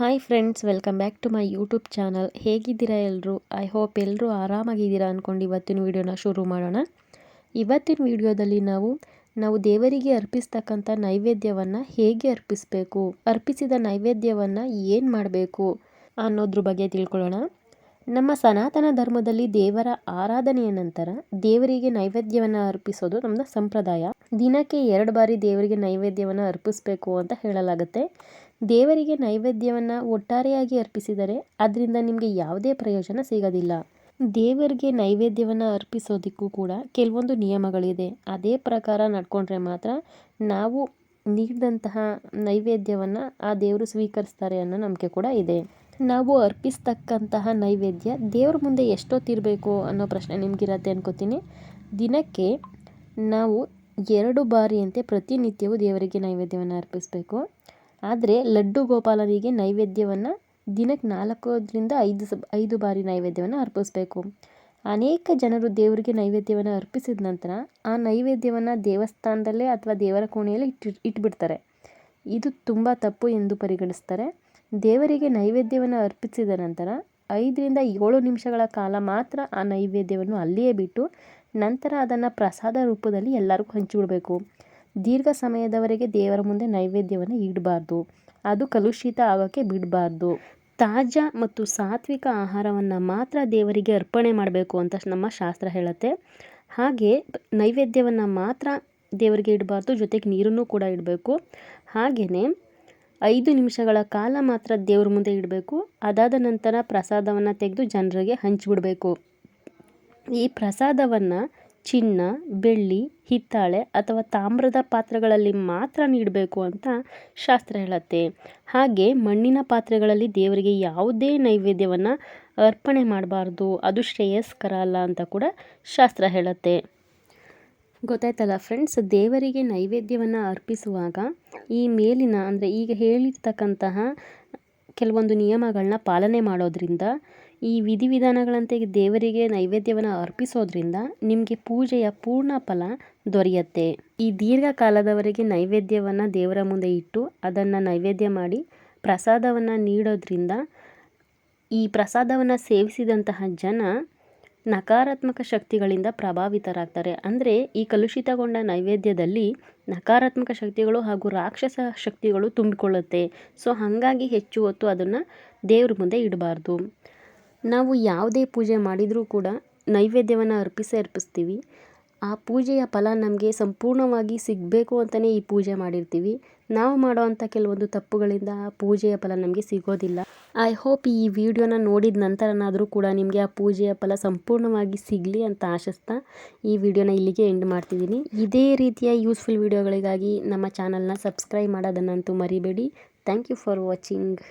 Hi friends welcome back to my YouTube channel ಹೇಗಿದ್ದೀರಾ ಎಲ್ಲರೂ I hope ಎಲ್ಲರೂ ಆರಾಮಾಗಿದ್ದೀರಾ ಅಂದ್ಕೊಂಡು ಇವತ್ತಿನ ವಿಡಿಯೋನ ಶುರು ಮಾಡೋಣ. ಇವತ್ತಿನ ವಿಡಿಯೋದಲ್ಲಿ ನಾವು ನಾವು ದೇವರಿಗೆ ಅರ್ಪಿಸ್ತಕ್ಕಂಥ ನೈವೇದ್ಯವನ್ನು ಹೇಗೆ ಅರ್ಪಿಸಬೇಕು? ಅರ್ಪಿಸಿದ ನೈವೇದ್ಯವನ್ನು ಏನು ಮಾಡಬೇಕು ಅನ್ನೋದ್ರ ಬಗ್ಗೆ ತಿಳ್ಕೊಳ್ಳೋಣ. ನಮ್ಮ ಸನಾತನ ಧರ್ಮದಲ್ಲಿ ದೇವರ ಆರಾಧನೆಯ ನಂತರ ದೇವರಿಗೆ ನೈವೇದ್ಯವನ್ನು ಅರ್ಪಿಸೋದು ನಮ್ಮದು ಸಂಪ್ರದಾಯ. ದಿನಕ್ಕೆ ಎರಡು ಬಾರಿ ದೇವರಿಗೆ ನೈವೇದ್ಯವನ್ನು ಅರ್ಪಿಸಬೇಕು ಅಂತ ಹೇಳಲಾಗುತ್ತೆ. ದೇವರಿಗೆ ನೈವೇದ್ಯವನ್ನು ಒಟ್ಟಾರೆಯಾಗಿ ಅರ್ಪಿಸಿದರೆ ಅದರಿಂದ ನಿಮಗೆ ಯಾವುದೇ ಪ್ರಯೋಜನ ಸಿಗೋದಿಲ್ಲ. ದೇವರಿಗೆ ನೈವೇದ್ಯವನ್ನು ಅರ್ಪಿಸೋದಕ್ಕೂ ಕೂಡ ಕೆಲವೊಂದು ನಿಯಮಗಳಿದೆ. ಅದೇ ಪ್ರಕಾರ ನಡ್ಕೊಂಡ್ರೆ ಮಾತ್ರ ನಾವು ನೀಡಿದಂತಹ ನೈವೇದ್ಯವನ್ನು ಆ ದೇವರು ಸ್ವೀಕರಿಸ್ತಾರೆ ಅನ್ನೋ ನಂಬಿಕೆ ಕೂಡ ಇದೆ. ನಾವು ಅರ್ಪಿಸ್ತಕ್ಕಂತಹ ನೈವೇದ್ಯ ದೇವ್ರ ಮುಂದೆ ಎಷ್ಟೊತ್ತಿರಬೇಕು ಅನ್ನೋ ಪ್ರಶ್ನೆ ನಿಮಗಿರತ್ತೆ ಅನ್ಕೋತೀನಿ. ದಿನಕ್ಕೆ ನಾವು ಎರಡು ಬಾರಿಯಂತೆ ಪ್ರತಿನಿತ್ಯವೂ ದೇವರಿಗೆ ನೈವೇದ್ಯವನ್ನು ಅರ್ಪಿಸಬೇಕು. ಆದರೆ ಲಡ್ಡು ಗೋಪಾಲನಿಗೆ ನೈವೇದ್ಯವನ್ನು ದಿನಕ್ಕೆ ನಾಲ್ಕರಿಂದ ಐದು ಸ, ಐದು ಬಾರಿ ನೈವೇದ್ಯವನ್ನು ಅರ್ಪಿಸಬೇಕು. ಅನೇಕ ಜನರು ದೇವರಿಗೆ ನೈವೇದ್ಯವನ್ನು ಅರ್ಪಿಸಿದ ನಂತರ ಆ ನೈವೇದ್ಯವನ್ನು ದೇವಸ್ಥಾನದಲ್ಲೇ ಅಥವಾ ದೇವರ ಕೋಣೆಯಲ್ಲಿ ಇಟ್ಟು ಇಟ್ಬಿಡ್ತಾರೆ. ಇದು ತುಂಬ ತಪ್ಪು ಎಂದು ಪರಿಗಣಿಸ್ತಾರೆ. ದೇವರಿಗೆ ನೈವೇದ್ಯವನ್ನು ಅರ್ಪಿಸಿದ ನಂತರ ಐದರಿಂದ ಏಳು ನಿಮಿಷಗಳ ಕಾಲ ಮಾತ್ರ ಆ ನೈವೇದ್ಯವನ್ನು ಅಲ್ಲಿಯೇ ಬಿಟ್ಟು ನಂತರ ಅದನ್ನು ಪ್ರಸಾದ ರೂಪದಲ್ಲಿ ಎಲ್ಲರಿಗೂ ಹಂಚಿಬಿಡಬೇಕು. ದೀರ್ಘ ಸಮಯದವರೆಗೆ ದೇವರ ಮುಂದೆ ನೈವೇದ್ಯವನ್ನು ಇಡಬಾರ್ದು. ಅದು ಕಲುಷಿತ ಆಗೋಕ್ಕೆ ಬಿಡಬಾರ್ದು. ತಾಜಾ ಮತ್ತು ಸಾತ್ವಿಕ ಆಹಾರವನ್ನು ಮಾತ್ರ ದೇವರಿಗೆ ಅರ್ಪಣೆ ಮಾಡಬೇಕು ಅಂತ ನಮ್ಮ ಶಾಸ್ತ್ರ ಹೇಳುತ್ತೆ. ಹಾಗೆ ನೈವೇದ್ಯವನ್ನು ಮಾತ್ರ ದೇವರಿಗೆ ಇಡಬಾರ್ದು, ಜೊತೆಗೆ ನೀರನ್ನು ಕೂಡ ಇಡಬೇಕು. ಹಾಗೆಯೇ ಐದು ನಿಮಿಷಗಳ ಕಾಲ ಮಾತ್ರ ದೇವ್ರ ಮುಂದೆ ಇಡಬೇಕು. ಅದಾದ ನಂತರ ಪ್ರಸಾದವನ್ನು ತೆಗೆದು ಜನರಿಗೆ ಹಂಚಿಬಿಡಬೇಕು. ಈ ಪ್ರಸಾದವನ್ನು ಚಿನ್ನ, ಬೆಳ್ಳಿ, ಹಿತ್ತಾಳೆ ಅಥವಾ ತಾಮ್ರದ ಪಾತ್ರೆಗಳಲ್ಲಿ ಮಾತ್ರ ನೀಡಬೇಕು ಅಂತ ಶಾಸ್ತ್ರ ಹೇಳುತ್ತೆ. ಹಾಗೆ ಮಣ್ಣಿನ ಪಾತ್ರೆಗಳಲ್ಲಿ ದೇವರಿಗೆ ಯಾವುದೇ ನೈವೇದ್ಯವನ್ನು ಅರ್ಪಣೆ ಮಾಡಬಾರ್ದು. ಅದು ಶ್ರೇಯಸ್ಕರ ಅಲ್ಲ ಅಂತ ಕೂಡ ಶಾಸ್ತ್ರ ಹೇಳುತ್ತೆ. ಗೊತ್ತಾಯ್ತಲ್ಲ ಫ್ರೆಂಡ್ಸ್ ದೇವರಿಗೆ ನೈವೇದ್ಯವನ್ನು ಅರ್ಪಿಸುವಾಗ ಈ ಮೇಲಿನ, ಅಂದರೆ ಈಗ ಹೇಳಿರ್ತಕ್ಕಂತಹ ಕೆಲವೊಂದು ನಿಯಮಗಳನ್ನ ಪಾಲನೆ ಮಾಡೋದ್ರಿಂದ, ಈ ವಿಧಿವಿಧಾನಗಳಂತೆ ದೇವರಿಗೆ ನೈವೇದ್ಯವನ್ನು ಅರ್ಪಿಸೋದ್ರಿಂದ ನಿಮಗೆ ಪೂಜೆಯ ಪೂರ್ಣ ಫಲ ದೊರೆಯುತ್ತೆ. ಈ ದೀರ್ಘಕಾಲದವರೆಗೆ ನೈವೇದ್ಯವನ್ನು ದೇವರ ಮುಂದೆ ಇಟ್ಟು ಅದನ್ನು ನೈವೇದ್ಯ ಮಾಡಿ ಪ್ರಸಾದವನ್ನು ನೀಡೋದ್ರಿಂದ ಈ ಪ್ರಸಾದವನ್ನು ಸೇವಿಸಿದಂತಹ ಜನ ನಕಾರಾತ್ಮಕ ಶಕ್ತಿಗಳಿಂದ ಪ್ರಭಾವಿತರಾಗ್ತಾರೆ. ಅಂದರೆ ಈ ಕಲುಷಿತಗೊಂಡ ನೈವೇದ್ಯದಲ್ಲಿ ನಕಾರಾತ್ಮಕ ಶಕ್ತಿಗಳು ಹಾಗೂ ರಾಕ್ಷಸ ಶಕ್ತಿಗಳು ತುಂಬಿಕೊಳ್ಳುತ್ತೆ. ಸೊ, ಹಾಗಾಗಿ ಹೆಚ್ಚು ಹೊತ್ತು ಅದನ್ನು ದೇವ್ರ ಮುಂದೆ ಇಡಬಾರ್ದು. ನಾವು ಯಾವುದೇ ಪೂಜೆ ಮಾಡಿದರೂ ಕೂಡ ನೈವೇದ್ಯವನ್ನು ಅರ್ಪಿಸೇ ಅರ್ಪಿಸ್ತೀವಿ. ಆ ಪೂಜೆಯ ಫಲ ನಮಗೆ ಸಂಪೂರ್ಣವಾಗಿ ಸಿಗಬೇಕು ಅಂತಲೇ ಈ ಪೂಜೆ ಮಾಡಿರ್ತೀವಿ. ನಾವು ಮಾಡೋವಂಥ ಕೆಲವೊಂದು ತಪ್ಪುಗಳಿಂದ ಆ ಪೂಜೆಯ ಫಲ ನಮಗೆ ಸಿಗೋದಿಲ್ಲ. ಐ ಹೋಪ್ ಈ ವಿಡಿಯೋನ ನೋಡಿದ ನಂತರನಾದರೂ ಕೂಡ ನಿಮಗೆ ಆ ಪೂಜೆಯ ಫಲ ಸಂಪೂರ್ಣವಾಗಿ ಸಿಗಲಿ ಅಂತ ಆಶಿಸ್ತಾ ಈ ವಿಡಿಯೋನ ಇಲ್ಲಿಗೆ ಎಂಡ್ ಮಾಡ್ತಿದ್ದೀನಿ. ಇದೇ ರೀತಿಯ ಯೂಸ್ಫುಲ್ ವಿಡಿಯೋಗಳಿಗಾಗಿ ನಮ್ಮ ಚಾನಲ್ನ ಸಬ್ಸ್ಕ್ರೈಬ್ ಮಾಡೋದನ್ನಂತೂ ಮರಿಬೇಡಿ. Thank you for watching